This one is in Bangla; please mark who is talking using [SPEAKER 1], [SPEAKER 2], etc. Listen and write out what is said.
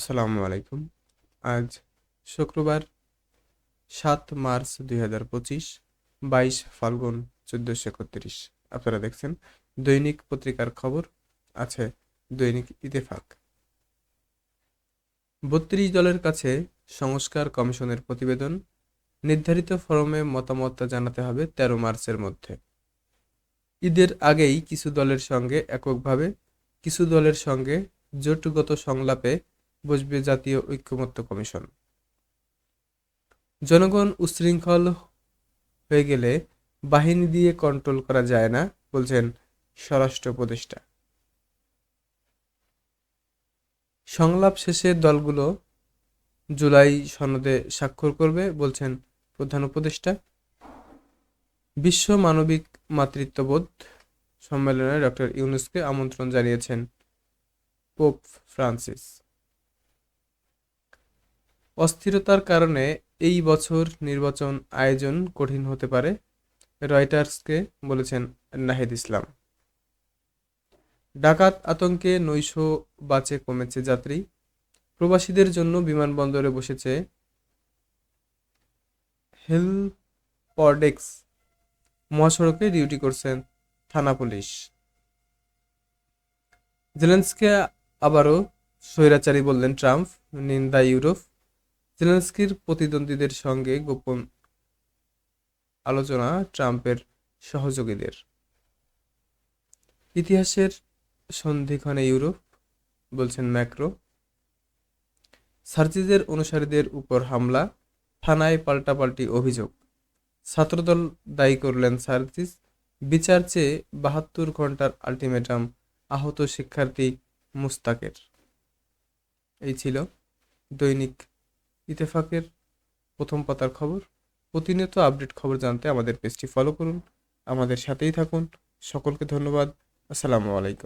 [SPEAKER 1] আসসালামু আলাইকুম। আজ শুক্রবার সাত মার্চ দুই হাজার পঁচিশ, বাইশ ফাল্গুন চোদ্দোশো একত্রিশ। আপনারা দেখছেন দৈনিক পত্রিকার খবর, আছে দৈনিক ইতেফাক বত্রিশ দলের কাছে সংস্কার কমিশনের প্রতিবেদন, নির্ধারিত ফরমে মতামত জানাতে হবে তেরো মার্চের মধ্যে। ঈদের আগেই কিছু দলের সঙ্গে এককভাবে, কিছু দলের সঙ্গে জোটগত সংলাপে বসবে জাতীয় ঐক্যমত্য কমিশন। জনগণ উশৃঙ্খল হয়ে গেলে বাহিনী দিয়ে কন্ট্রোল করা যায় না, বলছেন স্বরাষ্ট্র উপদেষ্টা। সংলাপ শেষে দলগুলো জুলাই সনদে স্বাক্ষর করবে, বলছেন প্রধান উপদেষ্টা। বিশ্ব মানবিক মাতৃত্ববোধ সম্মেলনে ডক্টর ইউনুসকে আমন্ত্রণ জানিয়েছেন পোপ ফ্রান্সিস। অস্থিরতার কারণে এই বছর নির্বাচন আয়োজন কঠিন হতে পারে, রয়টার্সকে বলেছেন নাহিদ ইসলাম। ডাকাত আতঙ্কে নৈশ বাচে কমেছে যাত্রী। প্রবাসীদের জন্য বিমানবন্দরে বসেছে হেলপডেক্স মহাসড়কে ডিউটি করছেন থানা পুলিশ। জেলেন্সকে আবারও স্বৈরাচারী বললেন, ট্রাম্প নিন্দা ইউরোপ জেলেন্সকির প্রতিদ্বন্দ্বীদের সঙ্গে গোপন আলোচনা ট্রাম্পের সহযোগীদের। ইতিহাসের সন্ধিক্ষণে ইউরোপ, বলছেন ম্যাক্রো, সার্জিদের অনুসারীদের উপর হামলা, থানায় পাল্টাপাল্টি অভিযোগ। ছাত্রদল দায়ী করলেন সার্জিস। বিচার চেয়ে বাহাত্তর ঘণ্টার আলটিমেটাম আহত শিক্ষার্থী মুস্তাকের। এই ছিল দৈনিক ইতেফাকের প্রথম পাতার খবর। প্রতিনিয়ত আপডেট খবর জানতে আমাদের পেজটি ফলো করুন। আমাদের সাথেই থাকুন। সকলকে ধন্যবাদ। আসসালামু আলাইকুম।